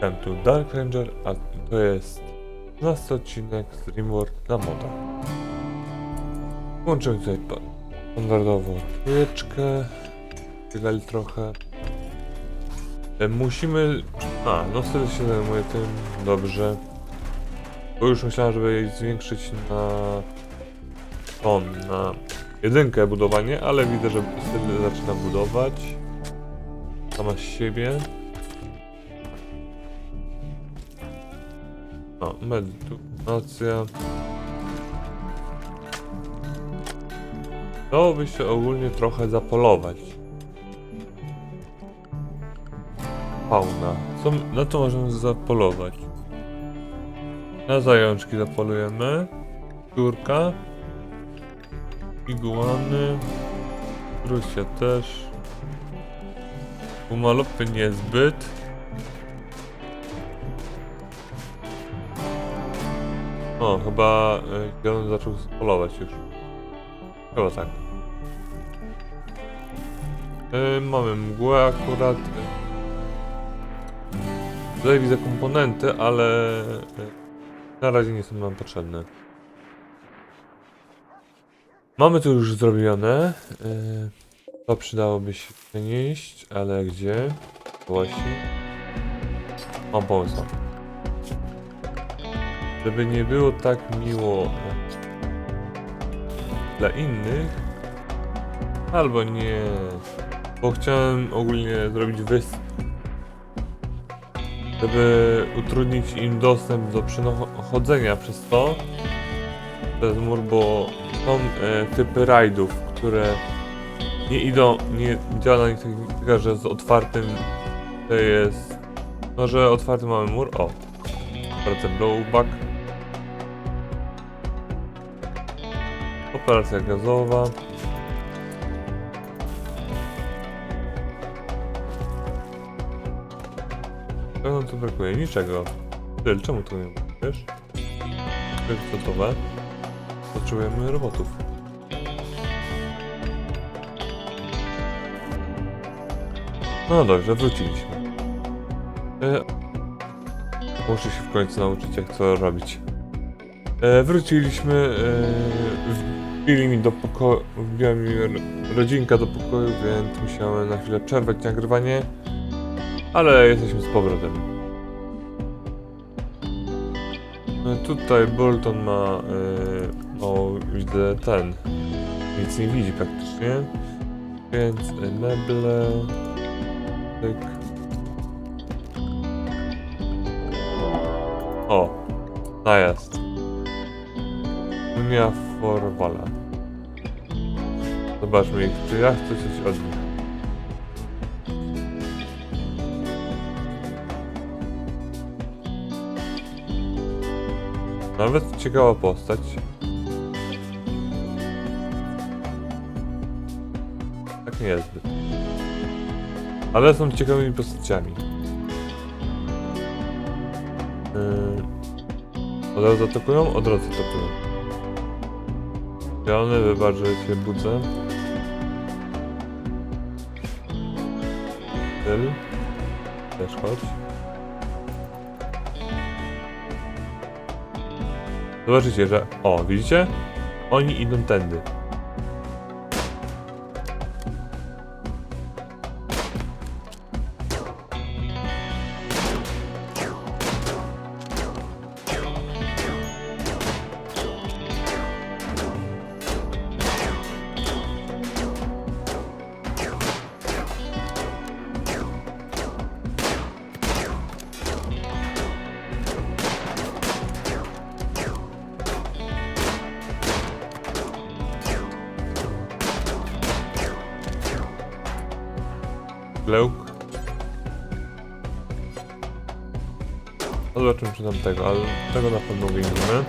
Jestem tu Dark Ranger, a to jest 12 odcinek z Rimworld na moda. Włączymy tutaj standardową trójeczkę. Wygali trochę. E, Musimy... A, no wtedy się zajmuje tym. Dobrze. Bo już myślałem, żeby zwiększyć na... On, na jedynkę budowanie, ale widzę, że wtedy zaczyna budować. Sama z siebie. Medytacja. Dałoby się ogólnie trochę zapolować. Fauna. Co, na co możemy zapolować? Na zajączki zapolujemy. Piórka. Iguany. Rusia też. Umalopy niezbyt. O, chyba zielony zaczął polować już. Chyba tak. Y, mamy mgłę akurat. Tutaj widzę komponenty, ale y, na razie nie są nam potrzebne. Mamy to już zrobione. Y, to przydałoby się przenieść, ale gdzie? Właśnie. Mam pomysł. Żeby nie było tak miło. Dla innych, albo nie, bo chciałem ogólnie zrobić wysp, żeby utrudnić im dostęp do przechodzenia przez to, przez mur, bo są e, typy rajdów, które nie idą, nie działa na nich technika, że z otwartym to jest, no że otwarty mamy mur, o, operacja blowback, operacja gazowa, Czego tu brakuje? Niczego. Tyl, czemu tu nie? Wiesz? Gotowe. Potrzebujemy robotów. No dobrze, wróciliśmy. E, muszę się w końcu nauczyć jak to robić. E, wróciliśmy. E, wbili mi do pokoju. Wbiła mi ro- rodzinka do pokoju, więc musiałem na chwilę przerwać nagrywanie. Ale jesteśmy z powrotem. E, Tutaj Bolton ma. E, o, widzę ten. Nic nie widzi praktycznie. Więc meble. Tyk. O, najazd. Unia Forwala. Zobaczmy czy ja chcę coś od nich. Nawet ciekawa postać. Tak nie jest zbyt. Ale są ciekawymi postaciami. Yy, od razu atakują? Od razu atakują. Zielony, wybacz, że się budzę. Też chodź. Zobaczycie, że... O, widzicie? Oni idą tędy. Gleuk. Zobaczymy czy tam tego, ale tego na pewno wyjdziemy. No.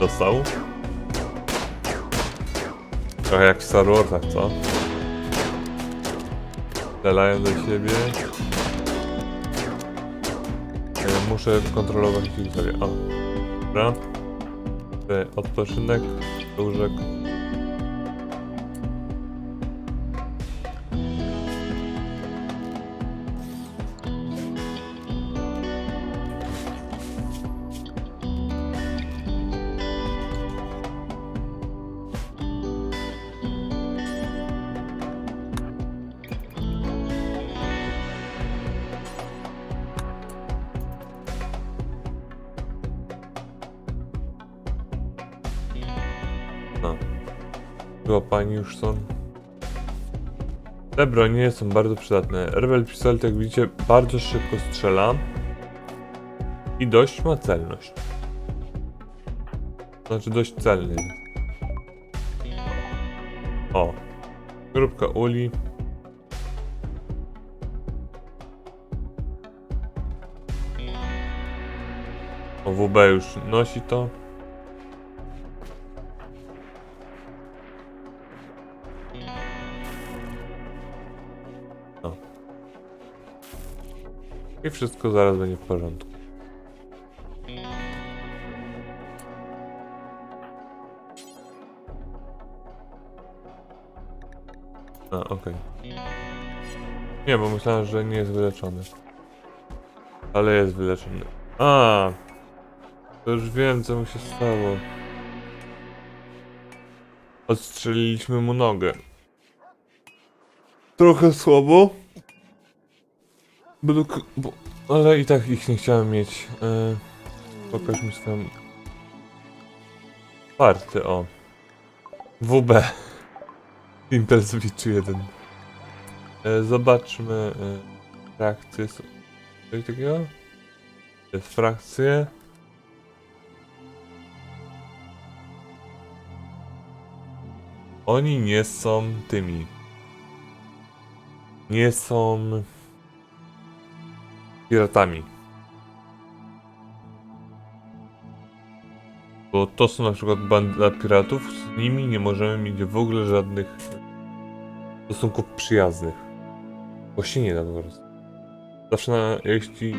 Dostał. Trochę jak w Star Warsach, co? Strzelają do siebie. Muszę kontrolować ich sobie. O. Dobra. odpoczynek, łóżek. Pani już są. Te bronie są bardzo przydatne. Rebel pistolet, jak widzicie, bardzo szybko strzela. I dość ma celność. Znaczy dość celny. O. Grupka uli. O, WB już nosi to. I wszystko zaraz będzie w porządku. A, okej. Nie, bo myślałem, że nie jest wyleczony. Ale jest wyleczony. A, To już wiem, co mu się stało. Odstrzeliliśmy mu nogę. Trochę słabo. Bluk, bo, ale i tak ich nie chciałem mieć. E, pokaż mi swoją... Party, o. WB. Intel Switch 1. E, zobaczmy e, frakcje. s- Coś takiego? Jest frakcje. Oni nie są tymi. Nie są piratami. Bo to są na przykład banda piratów, z nimi nie możemy mieć w ogóle żadnych stosunków przyjaznych. Bo się nie da po prostu. Zawsze na, jeśli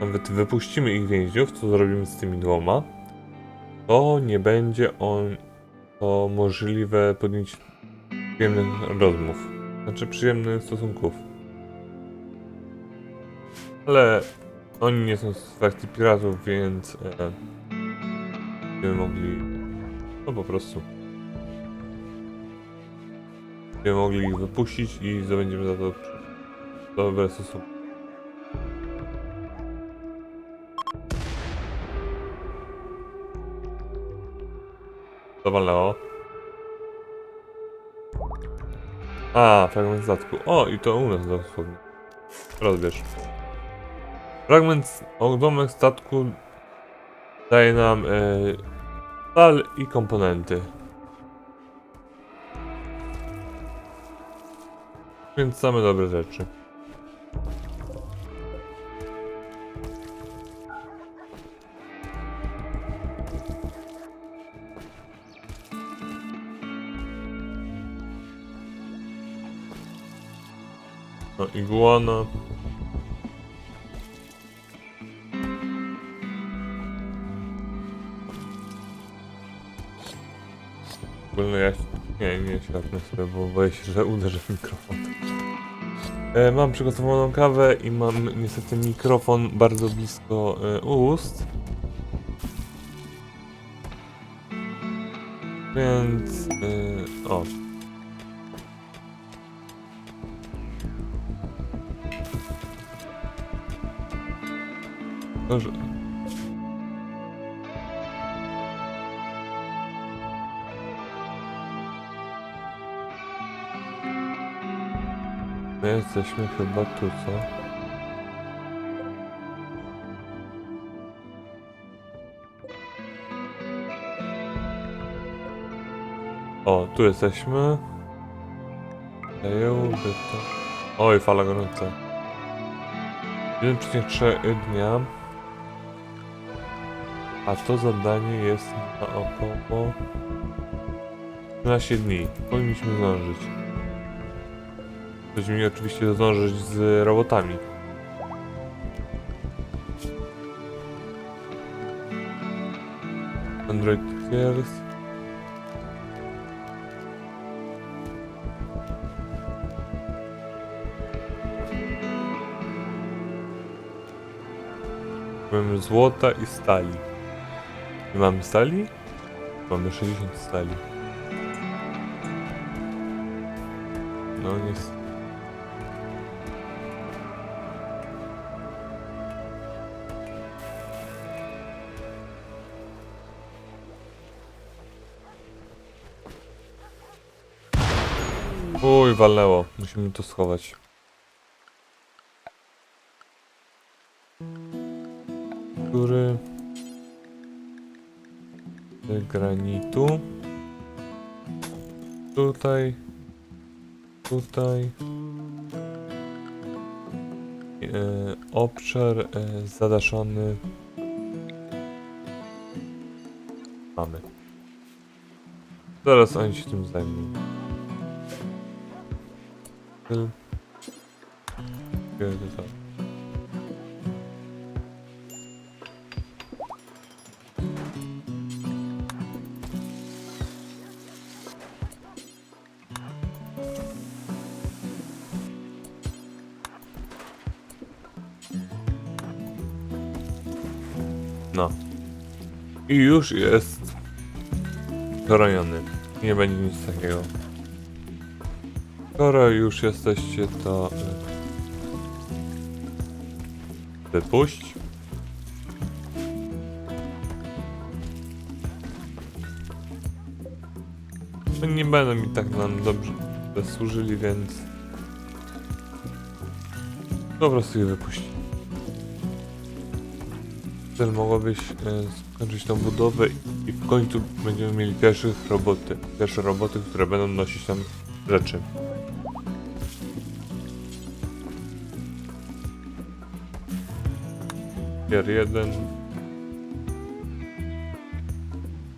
nawet wypuścimy ich więźniów, co zrobimy z tymi dwoma, to nie będzie on to możliwe podjęcie przyjemnych rozmów. Znaczy przyjemnych stosunków. Ale oni nie są z frakcji piratów, więc e, będziemy mogli no po prostu będziemy mogli ich wypuścić i zdobędziemy za to dobre stosunki. Dowalało. A, fragment statku. O, i to u nas dosłownie. Rozbierz. Fragment, domek statku daje nam e, stal i komponenty. Więc same dobre rzeczy. No, iguana. Ogólnie ja... Nie, nie światnę sobie, bo boję się, że uderzę w mikrofon. E, mam przygotowaną kawę i mam niestety mikrofon bardzo blisko e, ust. Więc... E, o. Dobrze. My jesteśmy chyba tu, co? O, tu jesteśmy. Zajęłoby to... Oj, fala gorąca. 1,3 dnia. A to zadanie jest na około 13 dni. Powinniśmy zdążyć. Będziemy oczywiście zdążyć z robotami. Android Tears. Mamy złota i stali. Nie mamy stali? Mamy 60 stali. No niestety. Uj, walnęło. Musimy to schować. Który... granitu. Tutaj. Tutaj. E, obszar e, zadaszony. Mamy. Zaraz oni się tym zajmą. To? No. I już jest chroniony. Nie będzie nic takiego. Skoro już jesteście, to... y, Wypuść. No nie będą mi tak nam dobrze służyli, więc... Po prostu je wypuść. Cel mogłabyś e, skończyć tą budowę i w końcu będziemy mieli pierwszych roboty. Pierwsze roboty, które będą nosić tam rzeczy. Tier 1.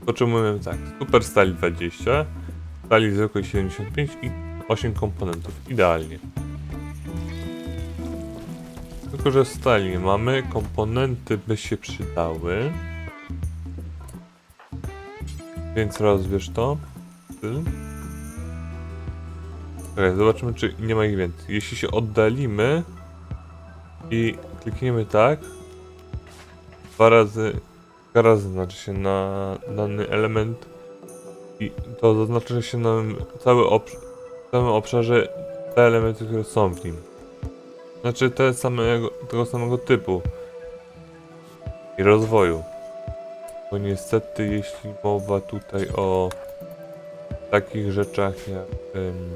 Potrzebujemy tak, super stali 20, stali zwykłej 75 i 8 komponentów. Idealnie. Tylko, że stali nie mamy, komponenty by się przydały. Więc rozbierz to. Czekaj, zobaczymy czy nie ma ich więcej. Jeśli się oddalimy i klikniemy tak, dwa razy, dwa razy znaczy się na dany element i to zaznaczy się nam cały obsz całym obszarze te elementy, które są w nim. Znaczy te samego, tego samego typu i rozwoju. Bo niestety jeśli mowa tutaj o takich rzeczach jak ym,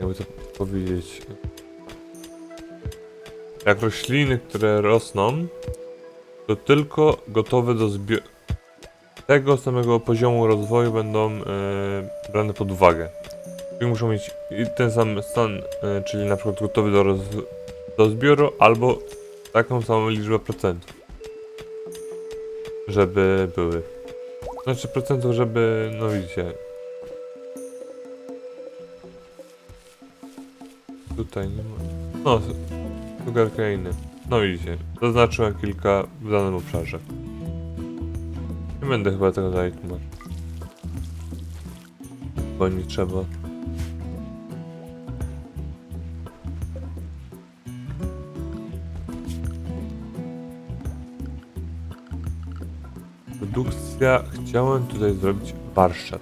jakby to powiedzieć jak rośliny, które rosną to tylko gotowe do zbioru tego samego poziomu rozwoju będą e, brane pod uwagę. Czyli muszą mieć ten sam stan, e, czyli na przykład gotowy do, roz, do zbioru, albo taką samą liczbę procentów. Żeby były. Znaczy procentów, żeby, no widzicie. Tutaj nie ma. No, sugar cane. No widzicie, zaznaczyłem kilka w danym obszarze. Nie będę chyba tego dalej tłumaczył. Bo nie trzeba. Produkcja. Chciałem tutaj zrobić warsztat.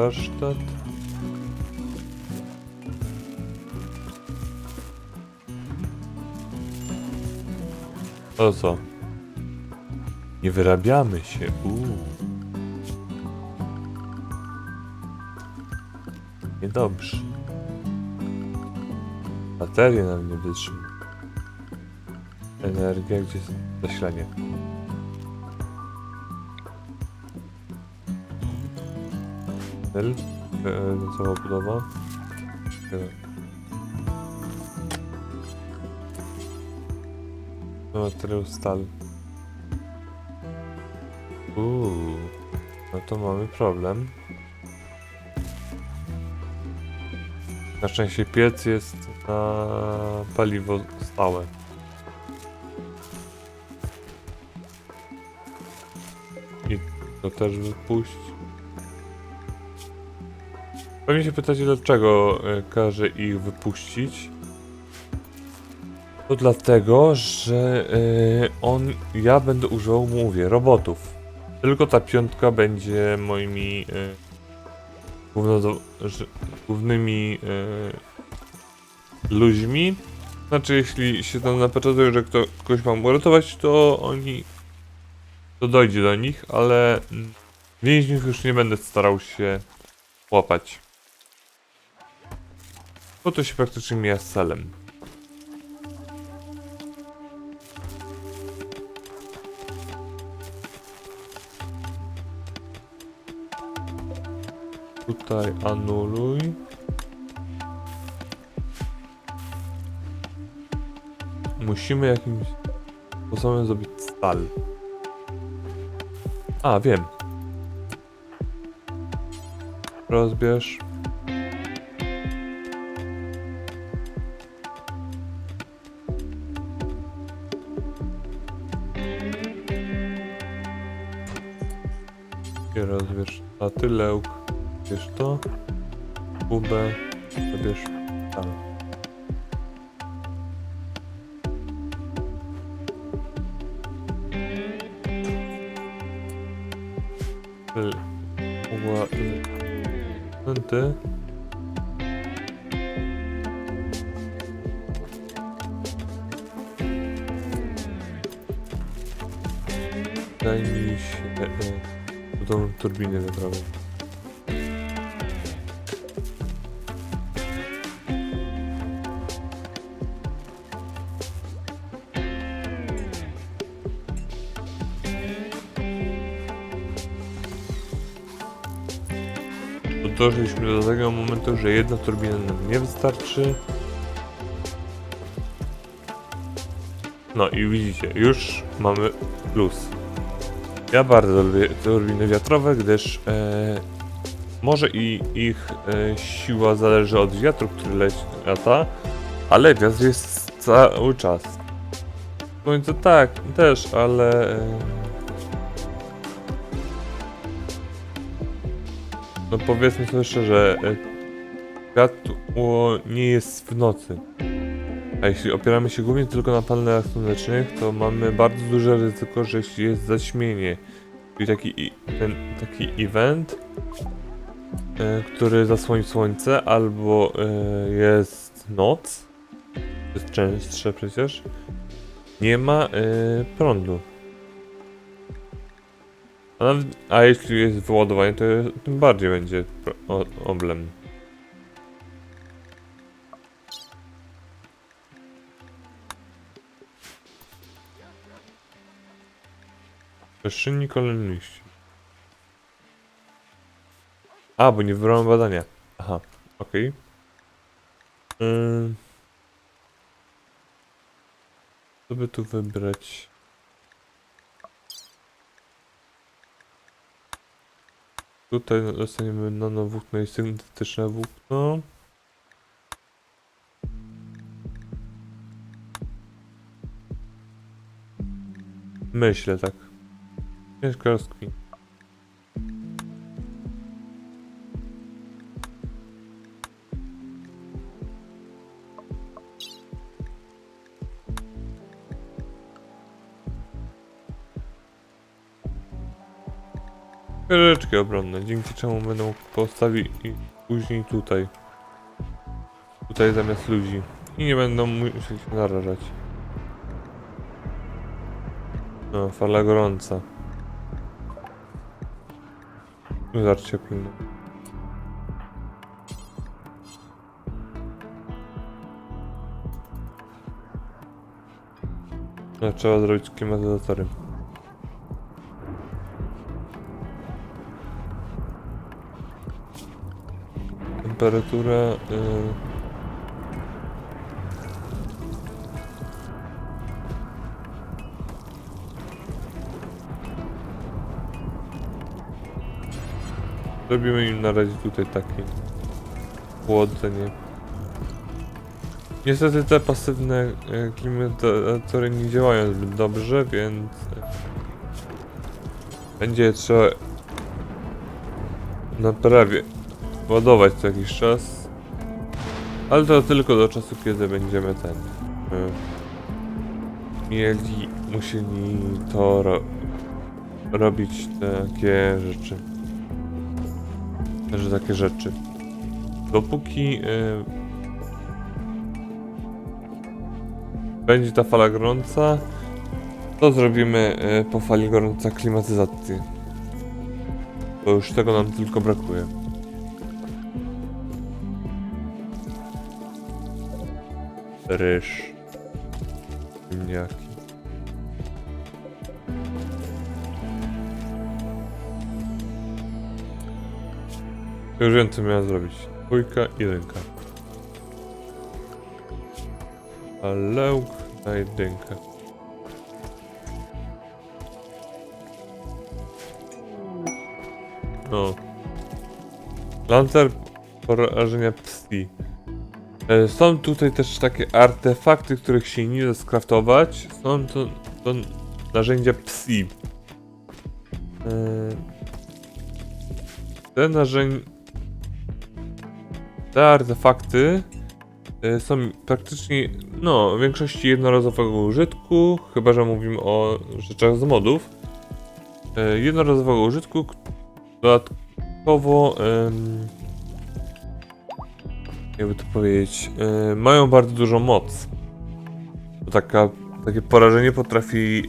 Warsztat. To co? Nie wyrabiamy się. Uuu. Niedobrze. Baterie nam nie wytrzymają. Energia, gdzie zasilanie? Cel? E, cała budowa? Materiał stal. Uuu, no to mamy problem. Na szczęście piec jest na paliwo stałe. I to też wypuść. Pewnie się pytacie, dlaczego e, każe ich wypuścić. To dlatego, że e, on, ja będę używał, mówię, robotów. Tylko ta piątka będzie moimi e, głównymi ludźmi. Znaczy, jeśli się tam napeczatują, że kto, kogoś mam uratować, to oni. to dojdzie do nich, ale mm, więźniów już nie będę starał się łapać. Bo to się praktycznie mija z celem. Tutaj anuluj. Musimy jakimś sposobem zrobić stal. A, wiem. Rozbierz. Tylełk. Bierz to. Kubę. Zabierz tam. L- Ła... l- Ty. Daj mi się... Tą turbinę wiatrową. Doszliśmy do tego momentu, że jedna turbina nam nie wystarczy. No i widzicie, już mamy plus. Ja bardzo lubię turbiny wiatrowe, gdyż e, może i ich e, siła zależy od wiatru, który leci lata, ale wiatr jest cały czas. Słońce tak, też, ale... E, No powiedzmy sobie szczerze, e, światło nie jest w nocy. A jeśli opieramy się głównie tylko na panelach słonecznych, to mamy bardzo duże ryzyko, że jeśli jest zaćmienie, czyli taki, ten, taki event, e, który zasłoni słońce, albo e, jest noc, jest częstsze przecież, nie ma e, prądu. A, nawet, a jeśli jest wyładowanie, to tym bardziej będzie problem. Czynnik kolejności. A, bo nie wybrałem badania. Aha, okej. Ym. Co by tu wybrać? Tutaj dostaniemy nanowłókno i syntetyczne włókno. Myślę tak. Ciężko. Wieżyczki obronne, dzięki czemu będą postawić później tutaj. Tutaj zamiast ludzi. I nie będą musieli się narażać. No, fala gorąca. Żar cieplny. No, trzeba zrobić klimatyzatory. Temperatura... y, Robimy im na razie tutaj takie chłodzenie. Niestety te pasywne e, klimatyzatory nie działają zbyt dobrze, więc e, będzie trzeba naprawię ładować co jakiś czas. Ale to tylko do czasu, kiedy będziemy ten e, mieli, musieli to ro robić takie rzeczy. Że takie rzeczy. Dopóki e, będzie ta fala gorąca, to zrobimy e, po fali gorąca klimatyzację. Bo już tego nam tylko brakuje. Ryż. Ziemniaki. Już wiem co miałem zrobić. Dwójka i ręka. Ale na jedynkę. No. Lancer porażenia psi. E, Są tutaj też takie artefakty, których się nie da skraftować. Są to, to narzędzia psi. E, Te narzędzia... Te artefakty e, są praktycznie, no, w większości jednorazowego użytku, chyba że mówimy o rzeczach z modów. E, Jednorazowego użytku, dodatkowo, jakby to powiedzieć, e, mają bardzo dużą moc. Taka, takie porażenie potrafi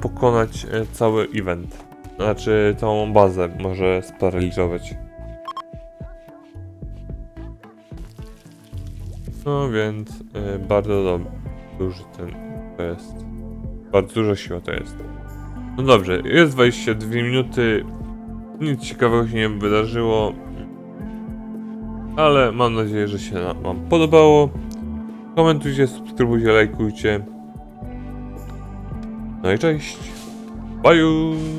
pokonać cały event. Znaczy, całą bazę może sparaliżować. No więc y, bardzo dob- duży ten to jest. Bardzo duża siła to jest. No dobrze, jest 22 minuty. Nic ciekawego się nie wydarzyło. Ale mam nadzieję, że się Wam podobało. Komentujcie, subskrybujcie, lajkujcie. No i cześć. Bye!